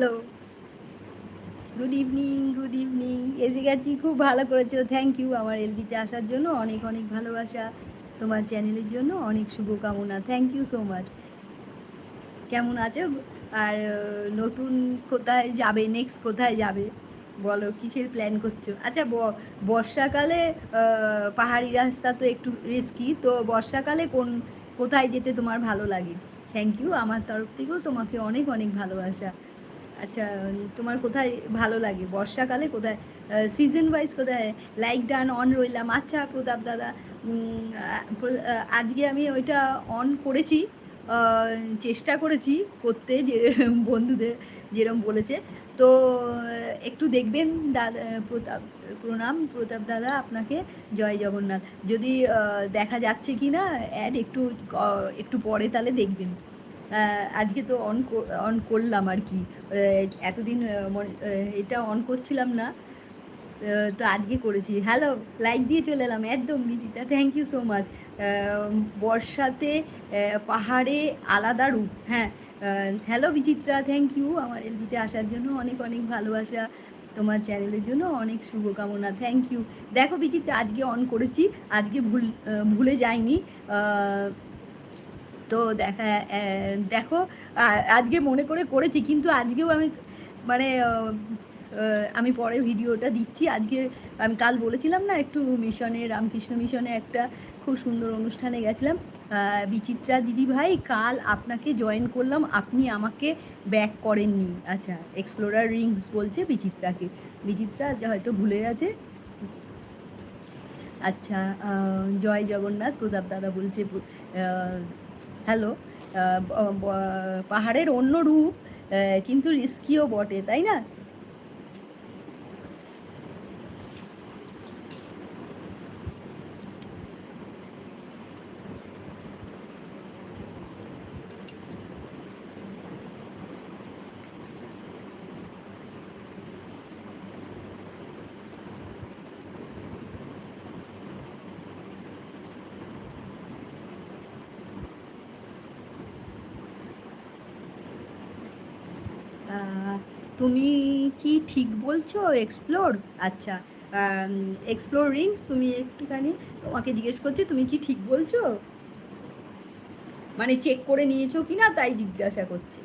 Hello good evening good evening এসে গেছি, খুব ভালো করেছ। থ্যাংক ইউ আমার এলবিতে আসার জন্য। অনেক অনেক ভালোবাসা তোমার চ্যানেলের জন্য। অনেক শুভকামনা। থ্যাংক ইউ সো মাচ কেমন আছো? আর নতুন কোথায় যাবে? নেক্সট কোথায় যাবে? বলো, কিসের প্ল্যান করছ? আচ্ছা বর্ষাকালে পাহাড়ি রাস্তা তো একটু রিস্কি তো বর্ষাকালে কোন, কোথায় যেতে তোমার ভালো লাগে? থ্যাংক ইউ আমার তরফ থেকেও তোমাকে অনেক অনেক ভালোবাসা। আচ্ছা তোমার কোথায় ভালো লাগে? বর্ষাকালে কোথায় সিজন ওয়াইজ কোথায়? লাইক ডান অন রইলাম। আচ্ছা প্রতাপ দাদা আজকে আমি ওইটা অন করেছি চেষ্টা করেছি করতে, যে, বন্ধুদের যেরকম বলেছে। তো, একটু দেখবেন দাদা, প্রতাপ, প্রণাম, প্রতাপ দাদা, আপনাকে জয় জগন্নাথ। যদি দেখা যাচ্ছে কি না অ্যাড একটু একটু পরে তাহলে দেখবেন। আজকে তো অন অন করলাম আর কি। এতদিন এটা অন করছিলাম না। তো আজকে করেছি। হ্যালো লাইক দিয়ে চলে এলাম, একদম বিচিতা থ্যাংক ইউ সো মাচ বর্ষাতে পাহাড়ে আলাদা রূপ। হ্যাঁ হ্যালো বিচিত্রা থ্যাংক ইউ আমার এলবিতে আসার জন্য অনেক অনেক ভালোবাসা। তোমার চ্যানেলের জন্য অনেক শুভকামনা। থ্যাংক ইউ দেখো বিচিত্রা, আজকে অন করেছি। আজকে ভুল ভুলে যাইনি। তো দেখা দেখো আজকে মনে করে করেছি, কিন্তু আজকেও আমি মানে আমি পরে ভিডিওটা দিচ্ছি। আজকে আমি কাল বলেছিলাম না, একটু মিশনে, রামকৃষ্ণ মিশনে একটা খুব সুন্দর অনুষ্ঠানে গেছিলাম। বিচিত্রা দিদি ভাই, কাল আপনাকে জয়েন করলাম, আপনি আমাকে ব্যাক করেননি। আচ্ছা এক্সপ্লোরার রিংস বলছে বিচিত্রাকে। বিচিত্রা হয়তো ভুলে গেছে। আচ্ছা জয় জগন্নাথ, প্রতাপ দাদা বলছে হ্যালো পাহাড়ের অন্য রূপ কিন্তু রিস্কিও বটে তাই না? তুমি কি ঠিক বলছো? এক্সপ্লোর আচ্ছা এক্সপ্লোর রিংস তুমি একটুখানি তোমাকে জিজ্ঞেস করছি, তুমি কি ঠিক বলছো? মানে চেক করে নিয়েছো কি না তাই জিজ্ঞাসা করছে।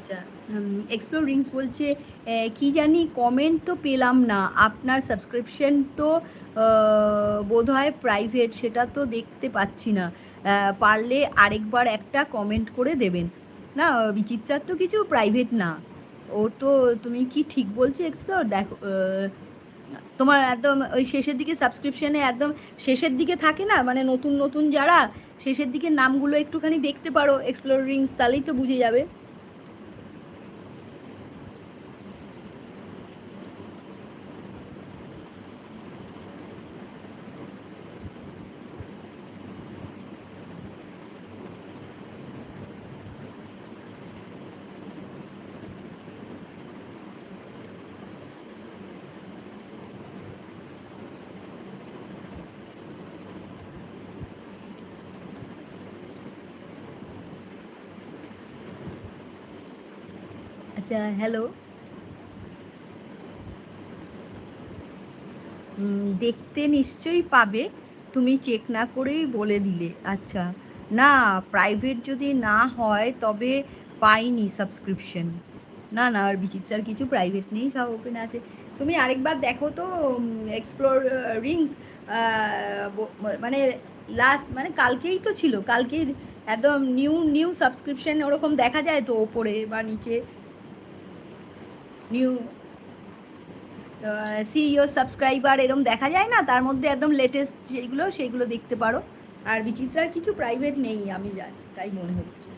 আচ্ছা এক্সপ্লোর রিংস বলছে কি জানি কমেন্ট তো পেলাম না। আপনার সাবস্ক্রিপশন তো বোধ হয় প্রাইভেট সেটা তো দেখতে পাচ্ছি না। পারলে আরেকবার একটা কমেন্ট করে দেবেন। না, বিচিত্রার তো কিছু প্রাইভেট না। ও তো, তুমি কি ঠিক বলছো এক্সপ্লোর দেখো তোমার একদম ওই শেষের দিকে সাবস্ক্রিপশনে একদম শেষের দিকে থাকে না? মানে নতুন নতুন যারা, শেষের দিকে নামগুলো একটুখানি দেখতে পারো এক্সপ্লোর রিংস তাহলেই তো বুঝে যাবে। আচ্ছা হ্যালো দেখতে নিশ্চয়ই পাবে। তুমি চেক না করেই বলে দিলে। আচ্ছা না প্রাইভেট যদি না হয় তবে পাইনি সাবস্ক্রিপশন না না, আর বিচিত্রার কিছু প্রাইভেট নেই, সব ওপেন আছে। তুমি আরেকবার দেখো তো এক্সপ্লোর রিংস মানে লাস্ট মানে কালকেই তো ছিল। কালকেই একদম নিউ নিউ সাবস্ক্রিপশন ওরকম দেখা যায় তো ওপরে বা নিচে। নিউ সিইও সাবস্ক্রাইবার এরম দেখা যায় না? তার মধ্যে একদম লেটেস্ট যেগুলো সেইগুলো দেখতে পারো। আর বিচিত্রার কিছু প্রাইভেট নেই, আমি জানি, তাই মনে হচ্ছে।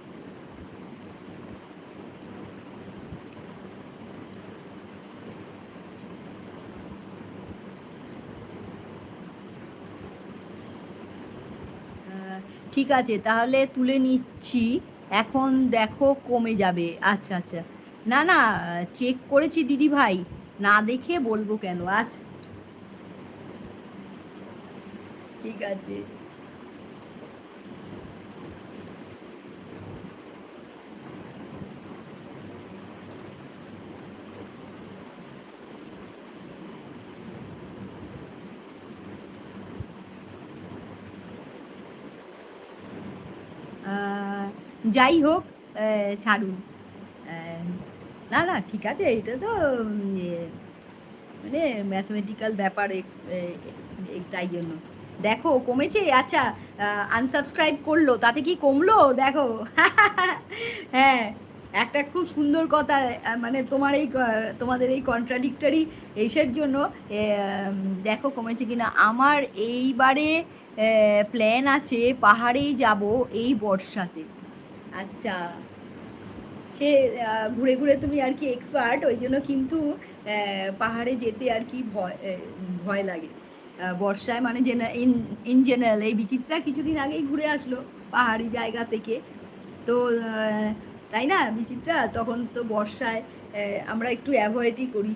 ঠিক আছে, তাহলে তুলে নিচ্ছি। এখন দেখো কমে যাবে। আচ্ছা আচ্ছা। না না চেক করেছি দিদি ভাই না দেখে বলব কেন আজ। ঠিক আছে। যাই হোক ছাড়ুন। না না ঠিক আছে এটা তো উম, মানে ম্যাথমেটিক্যাল ব্যাপার তাই জন্য। দেখো কমেছে আচ্ছা আনসাবস্ক্রাইব করল তাতে কি কমলো? দেখো। হ্যাঁ একটা খুব সুন্দর কথা মানে তোমার এই তোমাদের এই কন্ট্রাডিক্টরি এইসের জন্য দেখো কমেছে কিনা। আমার এইবারে প্ল্যান আছে পাহাড়েই যাব এই বর্ষাতে। আচ্ছা। সে ঘুরে ঘুরে তুমি আর কি এক্সপার্ট ওই জন্য কিন্তু পাহাড়ে যেতে আর কি ভয় ভয় লাগে। বর্ষায় মানে জেনা ইন ইন জেনারেল এই বিচিত্রা কিছুদিন আগেই ঘুরে আসলো পাহাড়ি জায়গা থেকে। তো তাই না বিচিত্রা? তখন তো বর্ষায় আমরা একটু অ্যাভয়েডই করি।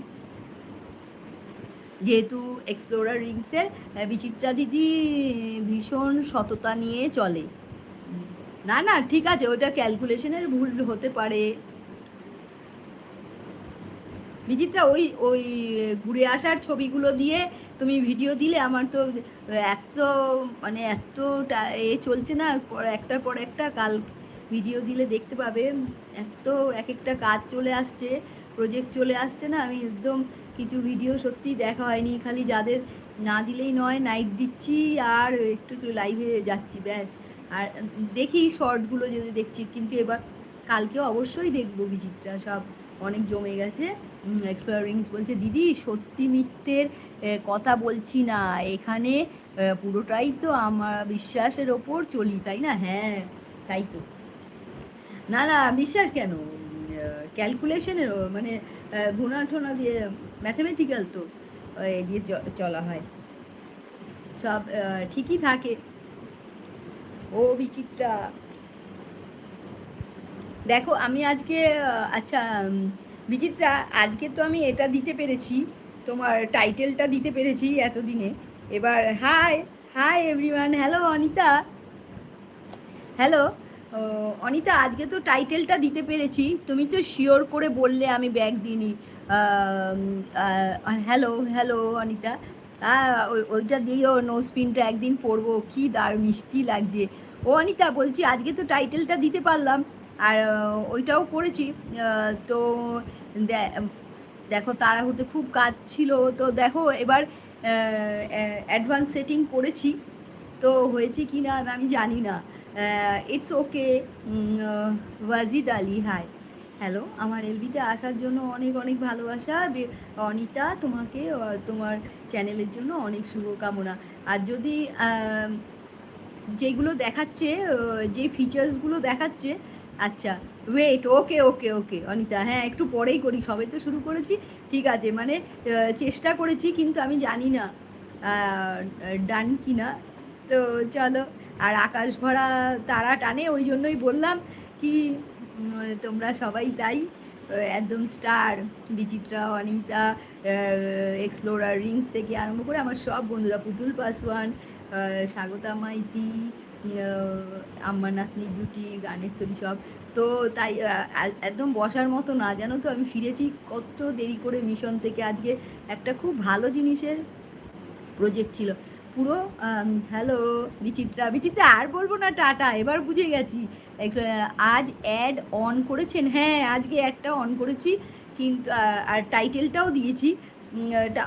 যেহেতু এক্সপ্লোরার রিংসের বিচিত্রা দিদি ভীষণ সততা নিয়ে চলে। না না, ঠিক আছে, ওটা ক্যালকুলেশনের ভুল হতে পারে। বিচিত্রা ওই ওই ঘুরে আসার ছবিগুলো দিয়ে তুমি ভিডিও দিলে আমার তো এত মানে এত টা- এ চলছে না একটার পর একটা কাল ভিডিও দিলে দেখতে পাবে। এত এক একটা কাজ চলে আসছে প্রজেক্ট চলে আসছে না, আমি একদম কিছু ভিডিও সত্যি দেখা হয়নি, খালি যাদের না দিলেই নয় নাইট দিচ্ছি আর একটু একটু লাইভে যাচ্ছি, ব্যাস। আর দেখি শর্টগুলো যদি দেখছি, কিন্তু এবার কালকেও অবশ্যই দেখব বিচিত্রা, সব অনেক জমে গেছে। এক্সপ্লোরিংস বলছে, দিদি, সত্যি মিথ্যের কথা বলছি না। এখানে পুরোটাই তো আমার বিশ্বাসের ওপর চলি, তাই না? হ্যাঁ তাই তো। না না, বিশ্বাস কেন? ক্যালকুলেশনের মানে গুণা ঠোনা দিয়ে ম্যাথামেটিক্যাল তো, এ, দিয়ে চলা হয়। সব ঠিকই থাকে। ও বিচিত্রা। দেখো, আমি আজকে আচ্ছা বিচিত্রা, আজকে তো আমি এটা দিতে পেরেছি, তোমার টাইটেলটা দিতে পেরেছি এতদিনে। এবার hi hi everyone hello Anita. Hello Anita, আজকে তো টাইটেলটা দিতে পেরেছি, তুমি তো শিওর করে বললে আমি ব্যাগ দিইনি। Hello hello Anita. হ্যাঁ ওই- ওইটা দিয়েও নো স্পিনটা একদিন পরবো। কি দার মিষ্টি লাগছে। ও অনিতা বলছি, আজকে তো টাইটেলটা দিতে পারলাম। আর ওইটাও করেছি। তো দেখো তাড়াহুড়োতে খুব কাজ ছিল তো দেখো এবার অ্যাডভান্স সেটিং করেছি। তো হয়েছে কি না আমি জানি না। It's okay Wajid Ali hi hello আমার এলবিতে আসার জন্য অনেক অনেক ভালোবাসা। অনিতা তোমাকে তোমার চ্যানেলের জন্য অনেক শুভকামনা। আর যদি যেগুলো দেখাচ্ছে যে ফিচার্সগুলো দেখাচ্ছে আচ্ছা ওয়েট ওকে ওকে ওকে অনিতা হ্যাঁ একটু পরেই করি, সবে তো শুরু করেছি। ঠিক আছে মানে চেষ্টা করেছি, কিন্তু আমি জানি না ডান কি না তো চলো, আর আকাশ ভরা তারা টানে, ওই জন্যই বললাম কি তোমরা সবাই তাই একদম star Bichitra, Anita explorer rings থেকে আরম্ভ করে আমার সব বন্ধুরা, পুতুল, পাসওয়ান স্বাগতা, মাইতি আম্মা নাতনি জুটি গানের তরি সব। তো তাই একদম বসার মতো না, জানো তো, আমি ফিরেছি কত দেরি করে মিশন থেকে। আজকে একটা খুব ভালো জিনিসের প্রজেক্ট ছিল। পুরো হ্যালো বিচিত্রা বিচিত্রা, আর বলব না, টাটা, এবার বুঝে গেছি। আজ অ্যাড অন করেছেন হ্যাঁ আজকে অ্যাডটা অন করেছি, কিন্তু আর টাইটেলটাও দিয়েছি।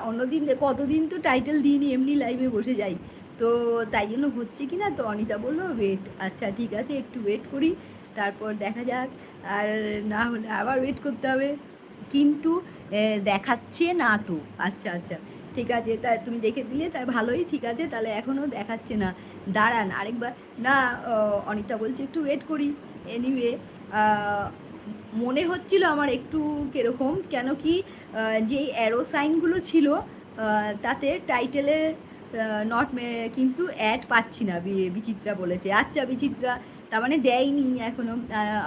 অন্যদিন, কতদিন তো টাইটেল দিইনি, এমনি লাইভে বসে যাই। তো তাই জন্য হচ্ছে কি না, তো অনিতা বলল ওয়েট আচ্ছা ঠিক আছে, একটু ওয়েট করি, তারপর দেখা যাক। আর না হলে আবার ওয়েট করতে হবে। কিন্তু দেখাচ্ছে না তো। আচ্ছা আচ্ছা। ঠিক আছে, তা তুমি দেখে দিলে তাই ভালোই, ঠিক আছে, তাহলে এখনও দেখাচ্ছে না। দাঁড়ান, আরেকবার। না অনিতা বলছে, একটু ওয়েট করি। এনিওয়ে মনে হচ্ছিল আমার একটু কীরকম, কেন কি যেই অ্যারো সাইনগুলো ছিল তাতে টাইটেলের নট কিন্তু অ্যাড পাচ্ছি না বিচিত্রা বলেছে। আচ্ছা বিচিত্রা, তার মানে দেয়নি এখনও।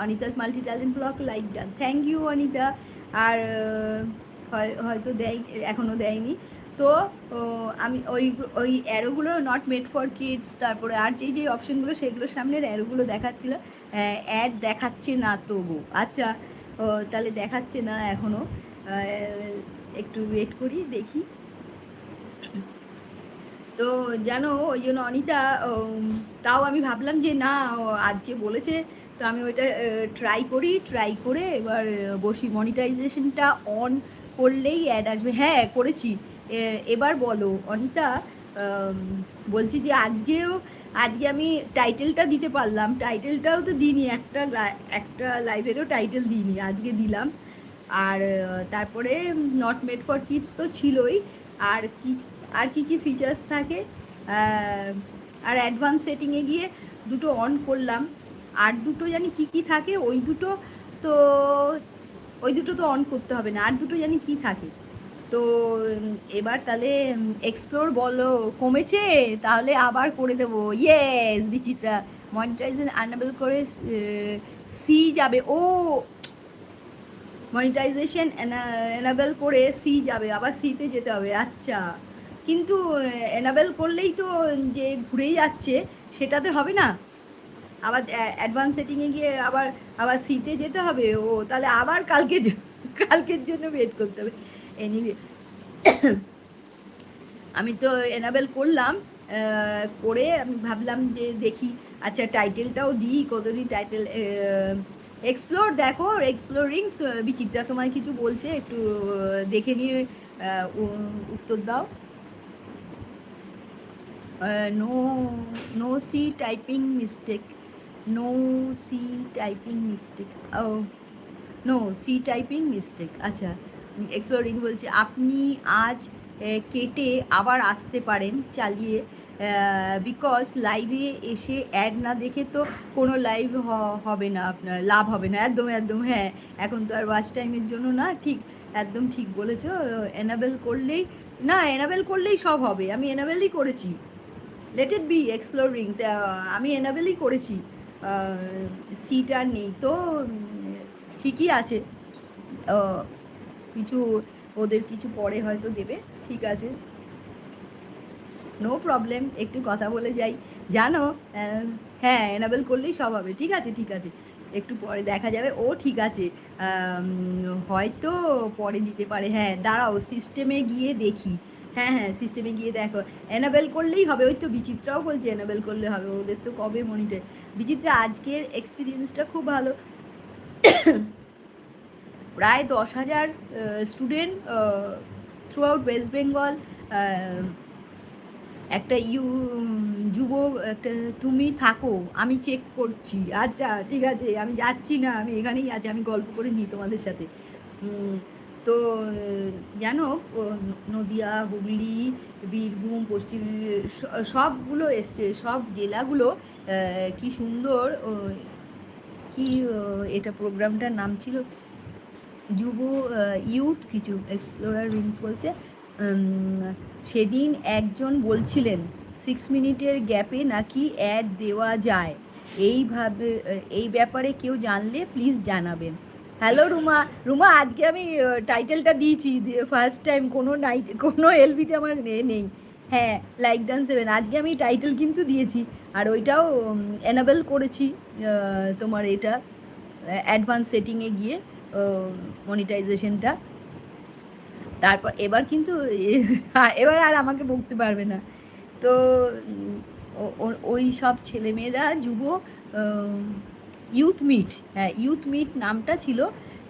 Anita's multi talent block like done thank you Anita. আর, হয়- হয়তো দেয়, এখনও দেয়নি। তো আমি ওই ওই অ্যারোগুলো নট মেড ফর কিডস তারপরে আর যেই যেই অপশনগুলো সেগুলোর সামনের অ্যারোগুলো দেখাচ্ছিল অ্যাড দেখাচ্ছে না তবু। আচ্ছা তাহলে দেখাচ্ছে না এখনও একটু ওয়েট করি, দেখি। তো, জানো, ওই জন্য অনিতা তাও আমি ভাবলাম যে না আজকে বলেছে, তো আমি ওইটা ট্রাই করি ট্রাই করে এবার বসি মনিটাইজেশনটা অন করলেই অ্যাড আসবে। হ্যাঁ করেছি। এবার বলো, অনিতা বলছি যে আজকেও, আজকে আমি টাইটেলটা দিতে পারলাম। টাইটেলটাও তো দিইনি, একটা একটা লাইভেরও টাইটেল দিইনি, আজকে দিলাম। আর, তারপরে নট মেড ফর কিডস তো ছিলই। আর কি আর কি কি ফিচার্স থাকে? আর অ্যাডভান্স সেটিংয়ে গিয়ে দুটো অন করলাম। আর দুটো জানি কি কি থাকে? ওই দুটো তো, ওই দুটো তো অন করতে হবে না। আর দুটো জানি কি থাকে? তো এবার তাহলে এক্সপ্লোর বলো, কমেছে? তাহলে আবার করে দেবো। ইয়েস বিচিত্রা। মনিটাইজেশন আনএবল করে সি যাবে। ও! মনিটাইজেশন এনাবেল করে সি যাবে। আবার সিতে যেতে হবে। আচ্ছা। কিন্তু এনাবেল করলেই তো, যে ঘুরেই যাচ্ছে, সেটাতে হবে না? আবার অ্যাডভান্স সেটিংয়ে গিয়ে আবার আবার সিতে যেতে হবে? ও, তাহলে আবার কালকে কালকের জন্য ওয়েট করতে হবে। এনিওয়ে আমি তো এনাবেল করলাম করে আমি ভাবলাম যে দেখি আচ্ছা টাইটেলটাও দিই, কতদিন টাইটেল এক্সপ্লোর দেখো এক্সপ্লোরিংস বিচিত্রা তোমায় কিছু বলছে, একটু দেখে নিয়ে উত্তর দাও। No no see typing mistake no see typing mistake ও নো সি টাইপিং মিস্টেক আচ্ছা। এক্সপ্লোরিং বলছে, আপনি আজ কেটে আবার আসতে পারেন চালিয়ে বিকজ লাইভে এসে অ্যাড না দেখে তো কোনো লাইভ হবে না আপনার, লাভ হবে না, একদম একদম হ্যাঁ এখন তো আর ওয়াচ টাইমের জন্য না, ঠিক, একদম ঠিক বলেছ এনাবেল করলেই, না এনাবেল করলেই সব হবে, আমি এনাবেলই করেছি লেট ইট বি এক্সপ্লোরিংস আমি এনাবেলই করেছি সিট আর নেই তো ঠিকই আছে কিছু ওদের কিছু পরে হয়তো দেবে, ঠিক আছে? নো প্রবলেম একটু কথা বলে যাই। জানো হ্যাঁ এনাবেল করলেই সব হবে, ঠিক আছে ঠিক আছে। একটু পরে দেখা যাবে, ও ঠিক আছে। হয়তো পরে দিতে পারে হ্যাঁ দাঁড়াও সিস্টেমে গিয়ে দেখি। হ্যাঁ হ্যাঁ সিস্টেমে গিয়ে দেখো। এনাবেল করলেই হবে, ওই তো বিচিত্রাও বলছে এনাবেল করলে হবে, ওদের তো কবে মনিটার। বিচিত্রা, আজকের এক্সপিরিয়েন্সটা খুব ভালো। প্রায় দশ হাজার student throughout West Bengal একটা ইউ, যুব, একটা তুমি থাকো, আমি চেক করছি। আচ্ছা ঠিক আছে, আমি যাচ্ছি না, আমি এখানেই আছি, আমি গল্প করে নিই তোমাদের সাথে। তো, জানো নদিয়া, হুগলি, বীরভূম, পশ্চিম সবগুলো এসছে, সব জেলাগুলো কি সুন্দর কি এটা প্রোগ্রামটার নাম ছিল? যুব ইউথ কিছু এক্সপ্লোরার রিলস বলছে সেদিন একজন বলছিলেন সিক্স মিনিটের গ্যাপে নাকি অ্যাড দেওয়া যায়? এইভাবে এই ব্যাপারে কেউ জানলে প্লিজ জানাবেন। হ্যালো রুমা রুমা, আজকে আমি টাইটেলটা দিয়েছি ফার্স্ট টাইম কোনো নাইট কোনো এলবিতে আমার নেই। হ্যাঁ লাইক ডান সেভেন আজকে আমি টাইটেল কিন্তু দিয়েছি, আর ওইটাও এনাবেল করেছি তোমার এটা অ্যাডভান্স সেটিংয়ে গিয়ে। মনিটাইজেশনটা তারপর এবার কিন্তু এবার আর আমাকে বকতে পারবে না। তো ওই সব ছেলেমেয়েরা যুব ইউথ মিট হ্যাঁ ইউথ মিট নামটা ছিল,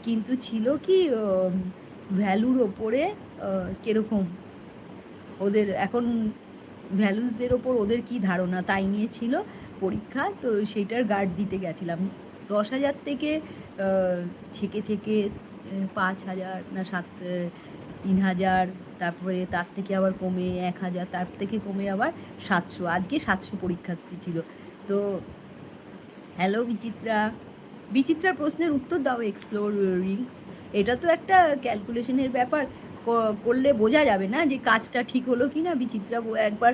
কিন্তু ছিল কি ভ্যালুর ওপরে কীরকম? ওদের এখন ভ্যালুসের ওপর ওদের কি ধারণা? তাই নিয়ে ছিল পরীক্ষা, তো সেইটার গার্ড দিতে গেছিলাম। দশ হাজার থেকে ছেকে ছেকে পাঁচ হাজার না সাত তিন হাজার, তারপরে তার থেকে আবার কমে এক হাজার, তার থেকে কমে আবার সাতশো। আজকে সাতশো পরীক্ষার্থী ছিল। তো হ্যালো বিচিত্রা। বিচিত্রার প্রশ্নের উত্তর দাও এক্সপ্লোর রিংস এটা তো একটা ক্যালকুলেশনের ব্যাপার। করলে বোঝা যাবে না যে কাজটা ঠিক হলো কি না বিচিত্রা একবার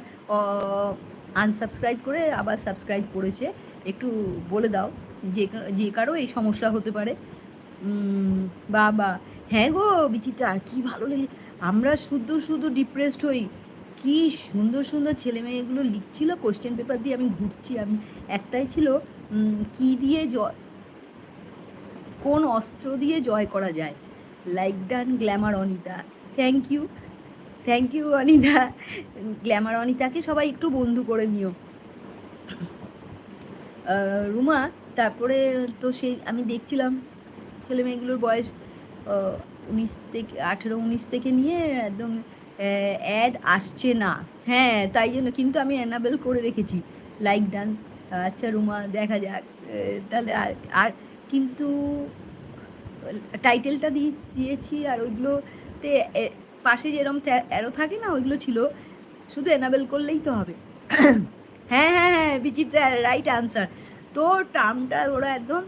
আনসাবস্ক্রাইব করে আবার সাবস্ক্রাইব করেছে। একটু বলে দাও। যে যে কারও এই সমস্যা হতে পারে। উম, বা বা হ্যাঁ গো বিচিত্রা কি ভালো লাগে আমরা শুধু শুধু ডিপ্রেসড হই। কি সুন্দর সুন্দর ছেলে মেয়েগুলো লিখছিল কোশ্চেন পেপার দিয়ে আমি ঘুরছি। আমি একটাই ছিল কি দিয়ে জয় কোন অস্ত্র দিয়ে জয় করা যায়? Like done glamour Anita thank you thank you Anita glamour অনিতাকে সবাই একটু বন্ধু করে নিও। রুমা তারপরে তো সেই আমি দেখছিলাম ছেলে মেয়েগুলোর বয়স উনিশ থেকে, আঠেরো, উনিশ থেকে নিয়ে একদম অ্যাড আসছে না। হ্যাঁ তাই জন্য কিন্তু আমি অ্যানাবেল করে রেখেছি। লাইক ডান আচ্ছা রুমা, দেখা যাক। তাহলে আর আর কিন্তু টাইটেলটা দিয়ে, দিয়েছি আর ওইগুলোতে পাশে যেরকম অ্যারো থাকে না, ওইগুলো ছিল। শুধু অ্যানাবেল করলেই তো হবে। হ্যাঁ হ্যাঁ হ্যাঁ বিচিত্রা রাইট আনসার তো টার্মটা ওরা একদম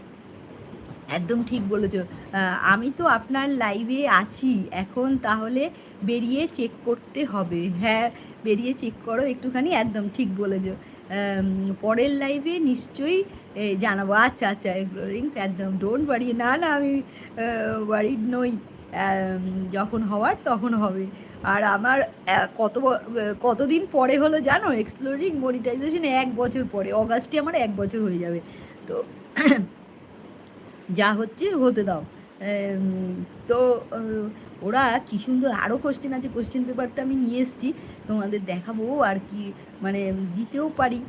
একদম ঠিক বলেছ। আমি তো আপনার লাইভে আছি, এখন তাহলে বেরিয়ে চেক করতে হবে। হ্যাঁ বেরিয়ে চেক করো একটুখানি, একদম ঠিক বলেছ। পরের লাইভে নিশ্চয়ই জানাব। আচ্ছা আচ্ছা রিংস একদম ডোন্ট বাড়ি না না, আমি বাড়ির নই। যখন হওয়ার তখন হবে। আর আমার কত কতদিন পরে হলো জানো? এক্সপ্লোরিং মনিটাইজেশন এক বছর পরে অগাস্টে আমার এক বছর হয়ে যাবে। তো যা হচ্ছে হতে দাও। তো ওরা কি সুন্দর আরও কোশ্চেন আছে কোশ্চেন পেপারটা আমি নিয়ে এসেছি, তোমাদের দেখাবো আর কি মানে দিতেও পারি।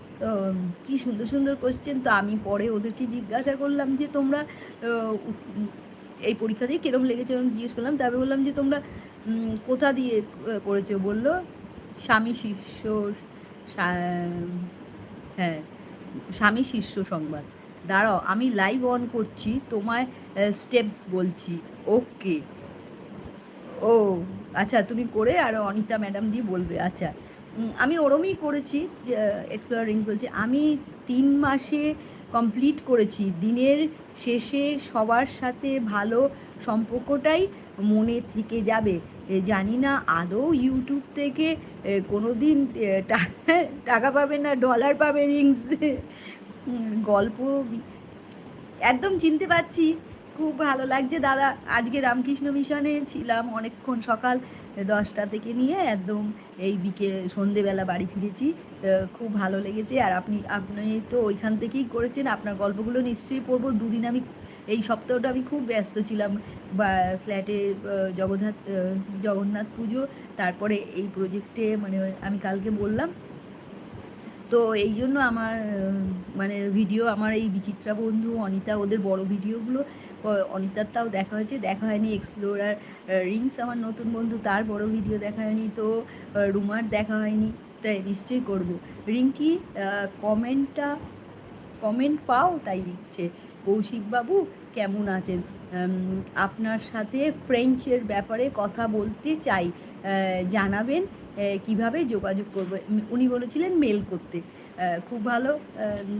কি সুন্দর সুন্দর কোশ্চেন তো আমি পরে ওদেরকে জিজ্ঞাসা করলাম যে তোমরা এই পরীক্ষা দিয়ে কীরকম লেগেছে আমি জিজ্ঞেস করলাম, তারপরে বললাম যে তোমরা কোথা দিয়ে করেছ? বলল, স্বামী শিষ্য হ্যাঁ স্বামী শিষ্য সংবাদ। দাঁড়াও, আমি লাইভ অন করছি, তোমায় স্টেপস বলছি। ওকে ও আচ্ছা তুমি করে আর অনিতা ম্যাডাম দিয়ে বলবে আচ্ছা। আমি ওরমই করেছি এক্সপ্লোর রিংস বলছি। আমি তিন মাসে কমপ্লিট করেছি। দিনের শেষে সবার সাথে ভালো সম্পর্কটাই মনে থেকে যাবে। জানি না আদৌ ইউটিউব থেকে কোনো দিন টাকা পাবে না ডলার পাবে রিংস গল্প একদম চিনতে পারছি। খুব ভালো লাগছে দাদা। আজকে রামকৃষ্ণ মিশনে ছিলাম অনেকক্ষণ সকাল। দশটা থেকে নিয়ে একদম এই বিকেল সন্ধেবেলা বাড়ি ফিরেছি। খুব ভালো লেগেছে। আর আপনি আপনি তো ওইখান থেকেই করেছেন। আপনার গল্পগুলো নিশ্চয়ই পড়ব। দুদিন আমি এই সপ্তাহটা আমি খুব ব্যস্ত ছিলাম। বা ফ্ল্যাটে জগন্নাথ জগন্নাথ পুজো, তারপরে এই প্রজেক্টে মানে আমি কালকে বললাম। তো এই জন্য আমার মানে ভিডিও, আমার এই বিচিত্রা বন্ধু, অনিতা, ওদের বড় ভিডিওগুলো ও- অনিতারটাও দেখা হয়েছে, দেখা হয়নি এক্সপ্লোরার রিংস আমার নতুন বন্ধু, তার বড় ভিডিও দেখা হয়নি, তো রুমার দেখা হয়নি, তাই নিশ্চয়ই করব। রিঙ্কি কমেন্টটা, কমেন্ট পাও, তাই লিখছে। কৌশিকবাবু কেমন আছেন? আপনার সাথে ফ্রেঞ্চের ব্যাপারে কথা বলতে চাই। জানাবেন কীভাবে যোগাযোগ করব? উনি বলেছিলেন মেল করতে। খুব ভালো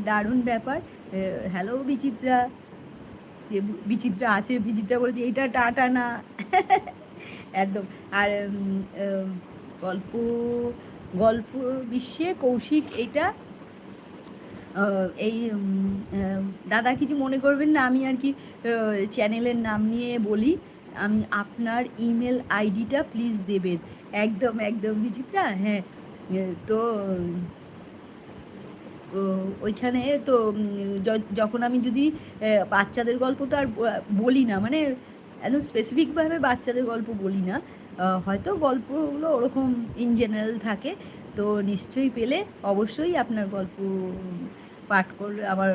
দারুণ ব্যাপার। হ্যালো বিচিত্রা। যে বিচিত্রা আছে, বিচিত্রা বলেছে, এটা টাটা না। একদম। আর গল্প গল্প বিশ্বে কৌশিক এটা এই দাদা কিছু মনে করবেন না, আমি আর কি চ্যানেলের নাম নিয়ে বলি, আমি আপনার ইমেল আইডিটা প্লিজ দেবেন। একদম একদম, বিচিত্রা? হ্যাঁ তো ওইখানে তো যখন আমি যদি বাচ্চাদের গল্প তো আর বলি না মানে একদম স্পেসিফিকভাবে বাচ্চাদের গল্প বলি না হয়তো গল্পগুলো ওরকম ইন জেনারেল থাকে, তো নিশ্চয়ই পেলে অবশ্যই আপনার গল্প পাঠ করলে আমার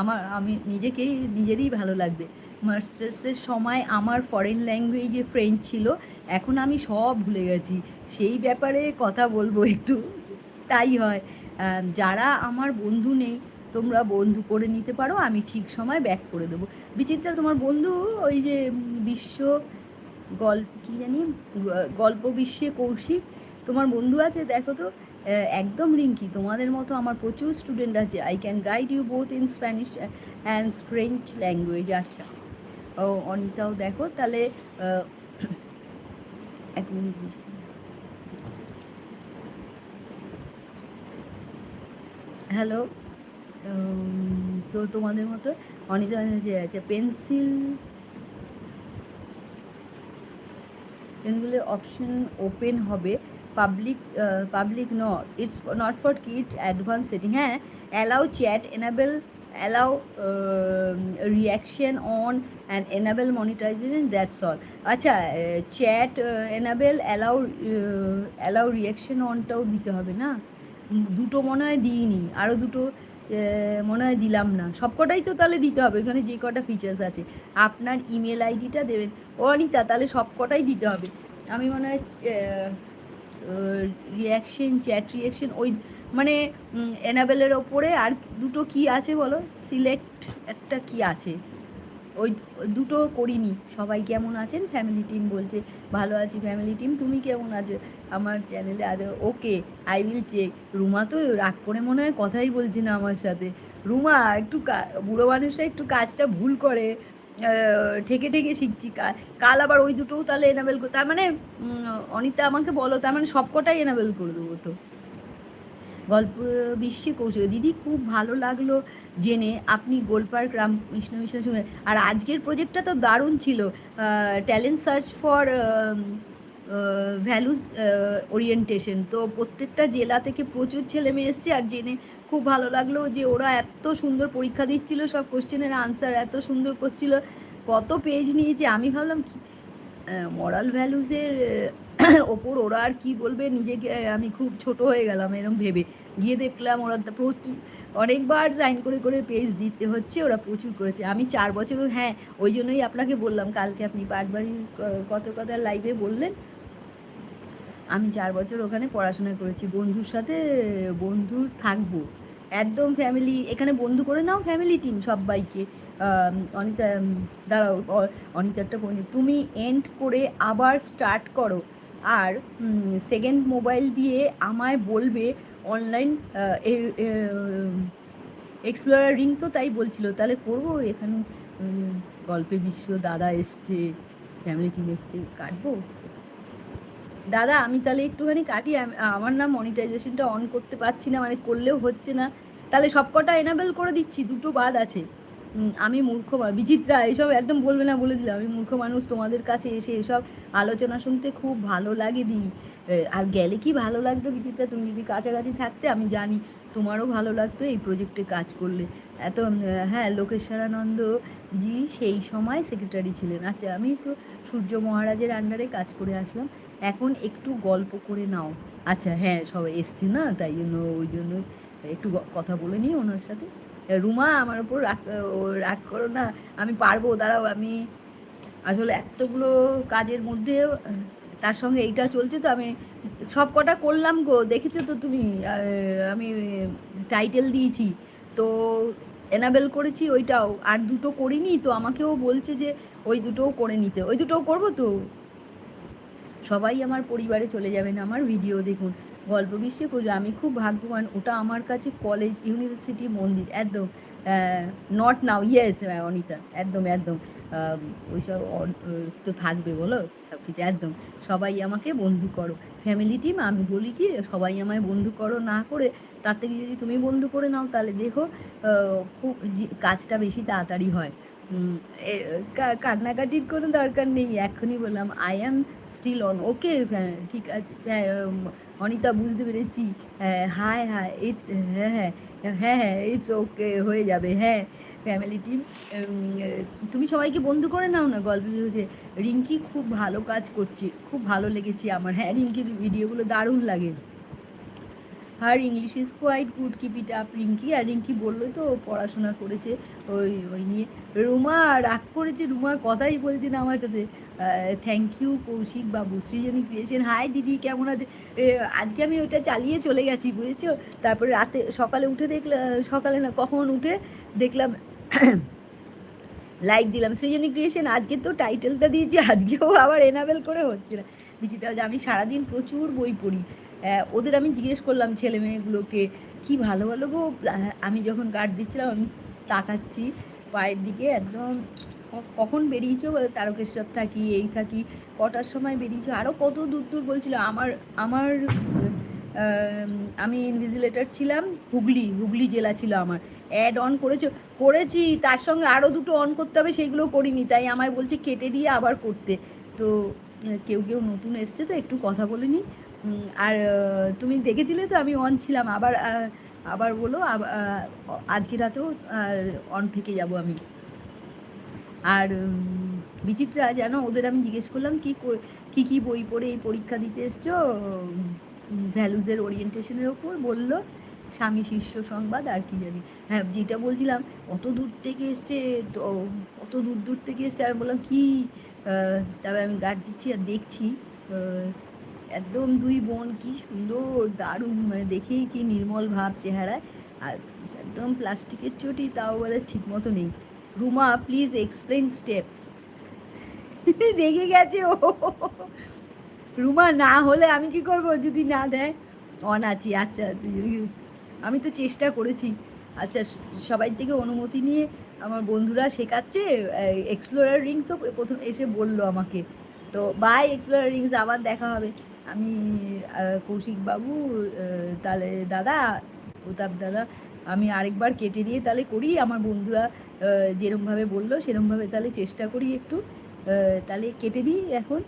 আমার, আমি নিজেকেই, নিজেরই ভালো লাগবে। মাস্টার্সের সময় আমার ফরেন ল্যাঙ্গুয়েজে ফ্রেঞ্চ ছিল, এখন আমি সব ভুলে গেছি, সেই ব্যাপারে কথা বলব একটু, তাই হয়। যারা আমার বন্ধু নেই, তোমরা বন্ধু করে নিতে পারো, আমি ঠিক সময় ব্যাক করে দেবো। বিচিত্রা, তোমার বন্ধু ওই যে বিশ্ব গল্প, কী জানি গল্প বিশ্বে কৌশিক, তোমার বন্ধু আছে, দেখো তো একদম রিঙ্কি, তোমাদের মতো আমার প্রচুর স্টুডেন্ট আছে। I can guide you both in Spanish and French language আচ্ছা। ও, অনিতাও দেখো, তাহলে এক মিনিট হ্যালো তো তোমাদের মতো অনিতা যে আছে, পেন্সিল পেনগুলোর অপশন ওপেন হবে। Public public not it's not for kit advance setting হ্যাঁ allow chat enable allow reaction on and enable monetization that's all আচ্ছা chat enable allow allow reaction অনটাও দিতে হবে না? দুটো মনে হয় দিইনি আরও দুটো মনে হয় দিলাম না। সবকটাই তো তাহলে দিতে হবে এখানে যে কটা ফিচার্স আছে। আপনার ইমেল আইডিটা দেবেন। ও, অনিতা, তাহলে সবকটাই দিতে হবে। আমি মনে হয় রিয়াকশন চ্যাট রিয়াকশন ওই মানে এনাবেলের ওপরে আর দুটো কি আছে বলো? সিলেক্ট একটা কি আছে? ওই দুটো করিনি। সবাই কেমন আছেন? ফ্যামিলি টিম বলছে, ভালো আছি ফ্যামিলি টিম তুমি কেমন আছো? আমার চ্যানেলে আছে okay I will check Ruma তো রাগ করে মনে হয় কথাই বলছে না আমার সাথে। রুমা, একটু বুড়ো মানুষরা একটু কাজটা ভুল করে। ঠেকে ঠেকে শিখছি। কাল আবার ওই দুটোও তাহলে এনাবেল তার মানে অনিতা আমাকে বলো, তার মানে সবকটাই এনাবেল করে দেবো তো। গল্প, বিশ্বে কৌশল। দিদি, খুব ভালো লাগল জেনে। আপনি গোলপার্ক রামকৃষ্ণ মিশনের সঙ্গে আর আজকের প্রজেক্টটা তো দারুণ ছিল। Talent search for values orientation তো প্রত্যেকটা জেলা থেকে প্রচুর ছেলে মেয়ে এসছে আর জেনে খুব ভালো লাগল যে ওরা এত সুন্দর পরীক্ষা দিচ্ছিল, সব কোশ্চেনের আনসার এত সুন্দর করছিল। কত পেজ নিয়েছে? আমি ভাবলাম কি মরাল ভ্যালুসের ওপর ওরা আর কি বলবে? নিজেকে আমি খুব ছোট হয়ে গেলাম এরকম ভেবে। গিয়ে দেখলাম ওরা প্রচুর, অনেকবার সাইন করে করে পেজ দিতে হচ্ছে, ওরা প্রচুর করেছে। আমি চার বছরও হ্যাঁ ওই জন্যই আপনাকে বললাম, কালকে আপনি ক- কত কথা লাইভে বললেন আমি চার বছর ওখানে পড়াশোনা করেছি, বন্ধুর সাথে বন্ধু থাকব। একদম ফ্যামিলি এখানে বন্ধু করে নাও ফ্যামিলি টিম সবাইকে। অনিতা দাঁড়াও অনিতারটা বলি তুমি এন্ড করে আবার স্টার্ট করো। আর সেকেন্ড মোবাইল দিয়ে আমায় বলবে অনলাইন এক্সপ্লোরার রিংসও তাই বলছিল। তাহলে করব এখানে গল্পে বিশ্ব দাদা এসছে ফ্যামিলি টিম এসছে, কাটবো? দাদা আমি তাহলে একটুখানি কাটি আমার না মনিটাইজেশনটা অন করতে পারছি না মানে করলেও হচ্ছে না। তাহলে সবকটা এনাবেল করে দিচ্ছি দুটো বাদ আছে। আমি মূর্খ বিচিত্রা এইসব একদম বলবে না বলে দিলাম। আমি মূর্খ মানুষ তোমাদের কাছে এসে এসব আলোচনা শুনতে খুব ভালো লাগে দি। এ, আর গেলে কি ভালো লাগতো বিচিত্রা? তুমি যদি কাছাকাছি থাকতে আমি জানি তোমারও ভালো লাগতো এই প্রজেক্টে কাজ করলে। এত হ্যাঁ লোকেশ্বরানন্দ জি সেই সময় সেক্রেটারি ছিলেন। আচ্ছা আমি তো সূর্য মহারাজের আন্ডারে কাজ করে আসলাম। এখন একটু গল্প করে নাও। আচ্ছা হ্যাঁ সবাই এসছে না? তাই জন্য, ওই জন্য একটু কথা বলে নিই ওনার সাথে। রুমা, আমার ওপর রাগ রাগ করো না, আমি পারব, দাঁড়াও, আমি আসলে এতগুলো কাজের মধ্যে, তার সঙ্গে এইটা চলছে তো, আমি সব কটা করলাম গো, দেখেছ তো তুমি? আমি টাইটেল দিয়েছি, তো এনাবেল করেছি ওইটাও, আর দুটো করিনি তো, আমাকেও বলছে যে ওই দুটোও করে নিতে। ওই দুটোও করব তো? সবাই আমার পরিবারে চলে যাবেন, আমার ভিডিও দেখুন, গল্প বিশ্বে আমি খুব ভাগ্যবান, ওটা আমার কাছে কলেজ ইউনিভার্সিটি মন্দির, একদম নট নাও ইয়েস অনিতা, একদম একদম। ওইসব তো থাকবে বলো, সব কিছু একদম। সবাই আমাকে বন্ধু করো। ফ্যামিলি টিম আমি বলি কি, সবাই আমায় বন্ধু করো না করে, তার থেকে যদি তুমি বন্ধু করে নাও, তাহলে দেখো খুব কাজটা বেশি তাড়াতাড়ি হয়। কান্নাকাটির কোনো দরকার নেই এখনই বললাম I am still on okay ঠিক আছে হ্যাঁ, অনিতা বুঝতে পেরেছি হ্যাঁ হাই ইট হ্যাঁ হ্যাঁ হ্যাঁ হ্যাঁ ইটস ওকে হয়ে যাবে হ্যাঁ ফ্যামিলি টিম তুমি সবাইকে বন্ধু করে নাও না গল্প যে রিঙ্কি খুব ভালো কাজ করছে খুব ভালো লেগেছে আমার হ্যাঁ রিঙ্কির ভিডিওগুলো দারুণ লাগে। Her English is quite good keep it up Rinki আর রিঙ্কি বলল তো পড়াশোনা করেছে ওই ওই নিয়ে। রুমা, রাগ করেছে রুমা কথাই বলছে না আমার সাথে। Thank you Kaushik Babu, Srijani creation high দিদি, কেমন আছে? আজকে আমি ওটা চালিয়ে চলে গেছি, বুঝেছ? তারপরে রাতে সকালে উঠে দেখলাম সকালে না, কখন উঠে দেখলাম লাইক দিলাম, সৃজনী ক্রিয়েশন আজকে তো টাইটেলটা দিয়েছি, আজকেও আবার এনাবেল করে হচ্ছে না। বিচিত্র আমি সারাদিন প্রচুর বই পড়ি। ওদের আমি জিজ্ঞেস করলাম ছেলে মেয়েগুলোকে কি ভালো ভালো গো? আমি যখন গার্ড দিচ্ছিলাম আমি তাকাচ্ছি পায়ের দিকে একদম কখন বেরিয়েছো? তারকেশ্বর থাকি এই থাকি কটার সময় বেরিয়েছো? আরও কত দূর দূর বলছিল। আমার আমার আমি ইনভিজিলেটর ছিলাম হুগলি হুগলি জেলা ছিল আমার। অ্যাড অন করেছ করেছি তার সঙ্গে আরও দুটো অন করতে হবে সেইগুলো করিনি তাই আমায় বলছে কেটে দিয়ে আবার করতে। তো কেউ কেউ নতুন এসছে তো একটু কথা বলে নি উম, আর তুমি দেখেছিলে তো আমি অন ছিলাম, আবার আবার বলো আজকে রাতেও অন থেকে যাব আমি। আর বিচিত্রা, জানো, ওদের আমি জিজ্ঞেস করলাম, কি কো- কি বই পড়ে এই পরীক্ষা দিতে এসছো? ভ্যালুজের ওরিয়েন্টেশনের ওপর বলল, স্বামী শিষ্য সংবাদ আর কি জানি। হ্যাঁ যেটা বলছিলাম, অত দূর থেকে এসছে, তো, অত দূর দূর থেকে এসছে আর বললাম, কি তবে আমি গার্ড দিচ্ছি আর দেখছি একদম দুই বোন, কি সুন্দর, দারুণ মানে দেখেই কি নির্মল ভাব চেহারায়। আর একদম প্লাস্টিকের চটি, তাও বলে ঠিক মতো নেই। রুমা প্লিজ এক্সপ্লেন স্টেপস রেগে গেছে ও। রুমা, না হলে আমি কি করব যদি না দেয়? অন আছি আচ্ছা আচ্ছা আমি তো চেষ্টা করেছি। আচ্ছা সবাই থেকে অনুমতি নিয়ে আমার বন্ধুরা শেখাচ্ছে এক্সপ্লোরার রিংসও প্রথম এসে বলল আমাকে। তো বাই এক্সপ্লোরার রিংস আবার দেখা হবে। আমি কৌশিকবাবু তাহলে দাদা, প্রতাপ দাদা, আমি আরেকবার কেটে দিয়ে তাহলে করি। আমার বন্ধুরা যেরমভাবে বলল, সেরমভাবে তাহলে চেষ্টা করি একটু। তাহলে কেটে দিই এখন।